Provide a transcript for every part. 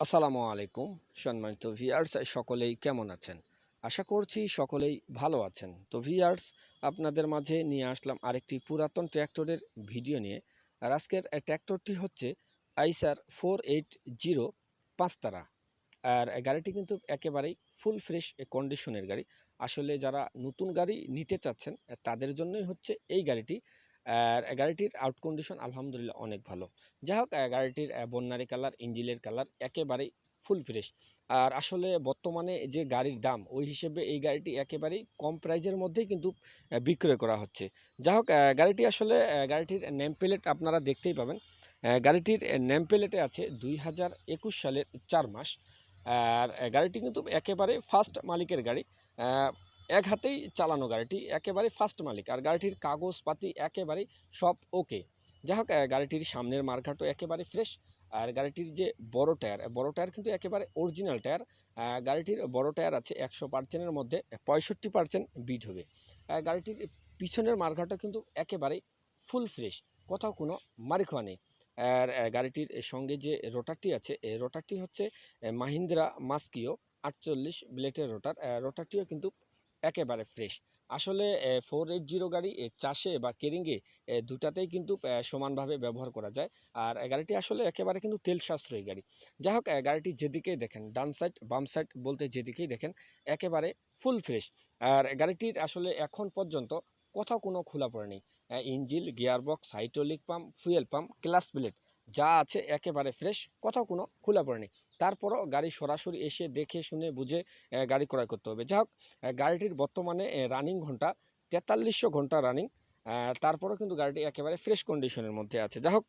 আসসালামু আলাইকুম, সম্মানিত ভিয়ার্স সকলেই কেমন আছেন? আশা করছি সকলেই ভালো আছেন। তো ভিয়ার্স আপনাদের মাঝে নিয়ে আসলাম আরেকটি পুরাতন ট্র্যাক্টরের ভিডিও নিয়ে। আর আজকের ট্র্যাক্টরটি হচ্ছে আইসার ফোর এইট জিরো পাঁচতারা আর গাড়িটি কিন্তু একেবারেই ফুল ফ্রেশ কন্ডিশনের গাড়ি। আসলে যারা নতুন গাড়ি নিতে চাচ্ছেন, তাদের জন্যই হচ্ছে এই গাড়িটি। গাড়িটির আউট কন্ডিশন আলহামদুলিল্লাহ অনেক ভালো। যাই হোক গাড়িটির বন্যারি কালার ইঞ্জিনের কালার একেবারেই ফুল ফ্রেশ আর আসলে বর্তমানে যে গাড়ির দাম, ওই হিসেবে এই গাড়িটি একেবারেই কম প্রাইজের মধ্যেই কিন্তু বিক্রয় করা হচ্ছে। যাই হোক গাড়িটি আসলে গাড়িটির নেম প্লেট আপনারা দেখতেই পাবেন। গাড়িটির নেম প্লেটে আছে দুই হাজার একুশ সালের চার মাস। আর গাড়িটি কিন্তু একেবারে ফার্স্ট মালিকের গাড়ি। এক হাতেই চালানো গাড়িটি একেবারে ফার্স্ট মালিক আর গাড়িটির কাগজপাতি একেবারে সব ওকে যাই হোক গাড়িটির সামনের মার্কাটও একেবারে ফ্রেশ আর গাড়িটির যে বড় টায়ার বড় টায়ার কিন্তু একেবারে অরিজিনাল টায়ার গাড়িটির বড় টায়ার আছে একশো পার্সেন্টের মধ্যে পঁয়ষট্টি পার্সেন্ট বিট হবে। গাড়িটির পিছনের মার্কাটও কিন্তু একেবারে ফুল ফ্রেশ কোথাও কোনো মারিখোয়া নেই। আর গাড়িটির সঙ্গে যে রোটারটি আছে, এই রোটারটি হচ্ছে মাহিন্দ্রা মাস্কিও আটচল্লিশ ব্লেটের রোটার। রোটারটিও কিন্তু একেবারে ফ্রেশ আসলে ফোর এইট জিরো গাড়ি চাষে বা কেরিংয়ে দুটাতেই কিন্তু সমানভাবে ব্যবহার করা যায়। আর গাড়িটি আসলে একেবারে কিন্তু তেল সাশ্রয়ী গাড়ি। যাই হোক গাড়িটি যেদিকেই দেখেন, ডান সাইড বাম সাইড বলতে যেদিকেই দেখেন, একেবারে ফুল ফ্রেশ আর গাড়িটির আসলে এখন পর্যন্ত কোথাও কোনো খোলা পড়েনি engine gearbox hydraulic pump fuel pump clutch plate যা আছে একেবারে ফ্রেশ কোথাও কোনো খোলা পড়েনি তারপরও গাড়ি সরাসরি এসে দেখে শুনে বুঝে গাড়ি ক্রয় করতে হবে। যাই হোক গাড়িটির বর্তমানে রানিং ঘণ্টা তেতাল্লিশশো ঘণ্টা রানিং তারপরেও কিন্তু গাড়িটি একেবারে ফ্রেশ কন্ডিশনের মধ্যে আছে। যাই হোক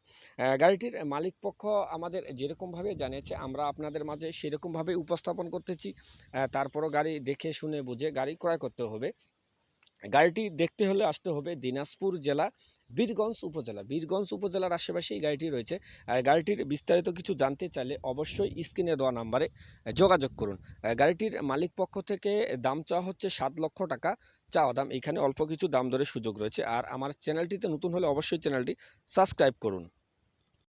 গাড়িটির মালিক পক্ষ আমাদের যেরকমভাবে জানিয়েছে, আমরা আপনাদের মাঝে সেরকমভাবে উপস্থাপন করতেছি। তারপরও গাড়ি দেখে শুনে বুঝে গাড়ি ক্রয় করতে হবে। গাড়িটি দেখতে হলে আসতে হবে দিনাজপুর জেলা বীরগঞ্জ উপজেলা। বীরগঞ্জ উপজেলার আশেপাশে এই গাড়িটি রয়েছে। আর গাড়িটির বিস্তারিত কিছু জানতে চাইলে অবশ্যই স্ক্রিনে দেওয়া নাম্বারে যোগাযোগ করুন। গাড়িটির মালিক পক্ষ থেকে দাম চাওয়া হচ্ছে সাত লক্ষ টাকা চাওয়া দাম। এখানে অল্প কিছু দাম দরের সুযোগ রয়েছে। আর আমার চ্যানেলটিতে নতুন হলে অবশ্যই চ্যানেলটি সাবস্ক্রাইব করুন।